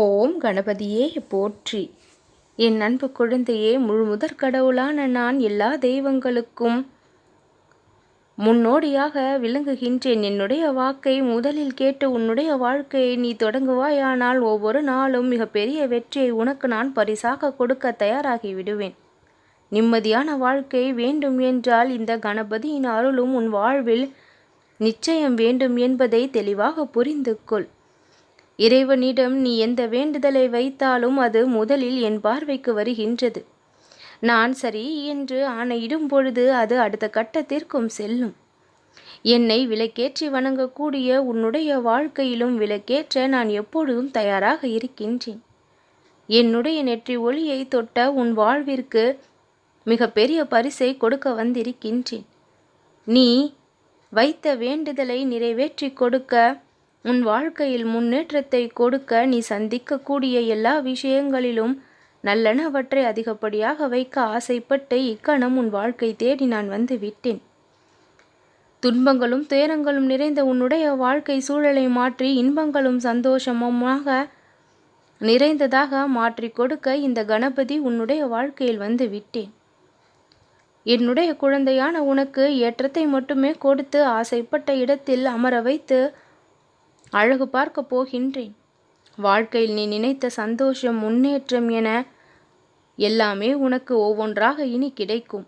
ஓம் கணபதியே போற்றி. என் அன்பு குழந்தையே முழுமுதற் கடவுளான நான் எல்லா தெய்வங்களுக்கும் முன்னோடியாக விளங்குகின்றேன். என்னுடைய வாக்கை முதலில் கேட்டு உன்னுடைய வாழ்க்கையை நீ தொடங்குவாயானால் ஒவ்வொரு நாளும் மிகப்பெரிய வெற்றியை உனக்கு நான் பரிசாக கொடுக்க தயாராகி விடுவேன். நிம்மதியான வாழ்க்கை வேண்டும் என்றால் இந்த கணபதியின் அருளும் உன் வாழ்வில் நிச்சயம் வேண்டும் என்பதை தெளிவாக புரிந்து கொள் இறைவனிடம் நீ எந்த வேண்டுதலை வைத்தாலும் அது முதலில் என் பார்வைக்கு வருகின்றது. நான் சரி என்று ஆணையிடும் பொழுது அது அடுத்த கட்டத்திற்கும் செல்லும். என்னை விலக்கேற்றி வணங்கக்கூடிய உன்னுடைய வாழ்க்கையிலும் விலக்கேற்ற நான் எப்பொழுதும் தயாராக இருக்கின்றேன். என்னுடைய நெற்றி ஒளியை தொட்ட உன் வாழ்விற்கு மிக பெரிய பரிசை கொடுக்க வந்திருக்கின்றேன். நீ வைத்த வேண்டுதலை நிறைவேற்றி கொடுக்க உன் வாழ்க்கையில் முன்னேற்றத்தை கொடுக்க நீ சந்திக்கக்கூடிய எல்லா விஷயங்களிலும் நல்லனவற்றை அதிகப்படியாக வைக்க ஆசைப்பட்டு இக்கணம் உன் வாழ்க்கை தேடி நான் வந்து விட்டேன். துன்பங்களும் துயரங்களும் நிறைந்த உன்னுடைய வாழ்க்கை சூழலை மாற்றி இன்பங்களும் சந்தோஷமுமாக நிறைந்ததாக மாற்றி கொடுக்க இந்த கணபதி உன்னுடைய வாழ்க்கையில் வந்து விட்டேன். என்னுடைய குழந்தையான உனக்கு ஏற்றத்தை மட்டுமே கொடுத்து ஆசைப்பட்ட இடத்தில் அமர வைத்து அழகு பார்க்க போகின்றேன். வாழ்க்கையில் நீ நினைத்த சந்தோஷம் முன்னேற்றம் என எல்லாமே உனக்கு ஒவ்வொன்றாக இனி கிடைக்கும்.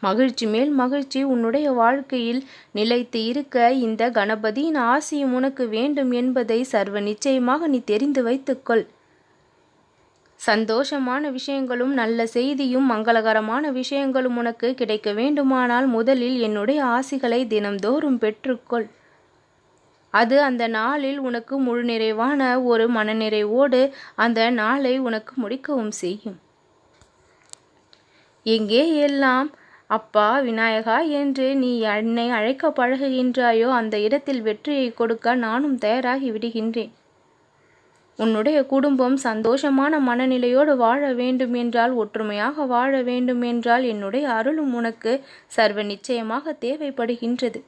மகிழ்ச்சி மேல் மகிழ்ச்சி உன்னுடைய வாழ்க்கையில் நிலைத்து இருக்க இந்த கணபதியின் ஆசையும் உனக்கு வேண்டும் என்பதை சர்வ நிச்சயமாக நீ தெரிந்து வைத்துக்கொள். சந்தோஷமான விஷயங்களும் நல்ல செய்தியும் மங்களகரமான விஷயங்களும் உனக்கு கிடைக்க வேண்டுமானால் முதலில் என்னுடைய ஆசிகளை தினம்தோறும் பெற்றுக்கொள். அது அந்த நாளில் உனக்கு முழு நிறைவான ஒரு மனநிறைவோடு அந்த நாளை உனக்கு முடிக்கவும் செய்யும். எங்கே எல்லாம் அப்பா விநாயகா என்று நீ என்னை அழைக்க பழகுகின்றாயோ அந்த இடத்தில் வெற்றியை கொடுக்க நானும் தயாராகி விடுகின்றேன். உன்னுடைய குடும்பம் சந்தோஷமான மனநிலையோடு வாழ வேண்டும் என்றால் ஒற்றுமையாக வாழ வேண்டும் என்றால் என்னுடைய அருளும் உனக்கு சர்வ நிச்சயமாக தேவைப்படுகின்றது.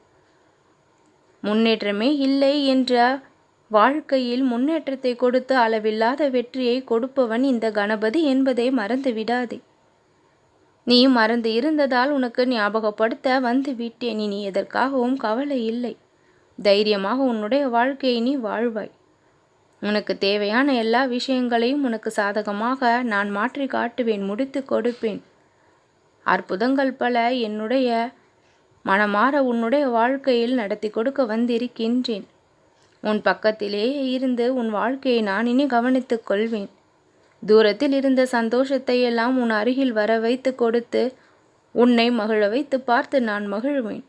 முன்னேற்றமே இல்லை என்ற வாழ்க்கையில் முன்னேற்றத்தை கொடுத்து அளவில்லாத வெற்றியை கொடுப்பவன் இந்த கணபதி என்பதை மறந்து விடாதே நீ மறந்து இருந்ததால் உனக்கு ஞாபகப்படுத்த வந்து விட்டேன். இனி எதற்காகவும் கவலை இல்லை. தைரியமாக உன்னுடைய வாழ்க்கையை நீ வாழ்வாய். உனக்கு தேவையான எல்லா விஷயங்களையும் உனக்கு சாதகமாக நான் மாற்றி காட்டுவேன் முடித்து கொடுப்பேன். அற்புதங்கள் பல என்னுடைய மனமாற உன்னுடைய வாழ்க்கையில் நடத்தி கொடுக்க வந்திருக்கின்றேன். உன் பக்கத்திலேயே இருந்து உன் வாழ்க்கையை நான் இனி கவனித்துக் கொள்வேன். தூரத்தில் இருந்த சந்தோஷத்தை எல்லாம் உன் அருகில் வர வைத்து கொடுத்து உன்னை மகிழ வைத்து பார்த்து நான் மகிழ்வேன்.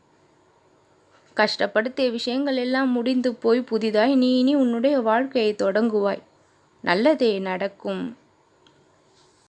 கஷ்டப்படுத்திய விஷயங்கள் எல்லாம் முடிந்து போய் புதிதாய் நீ இனி உன்னுடைய வாழ்க்கையை தொடங்குவாய். நல்லதே நடக்கும்.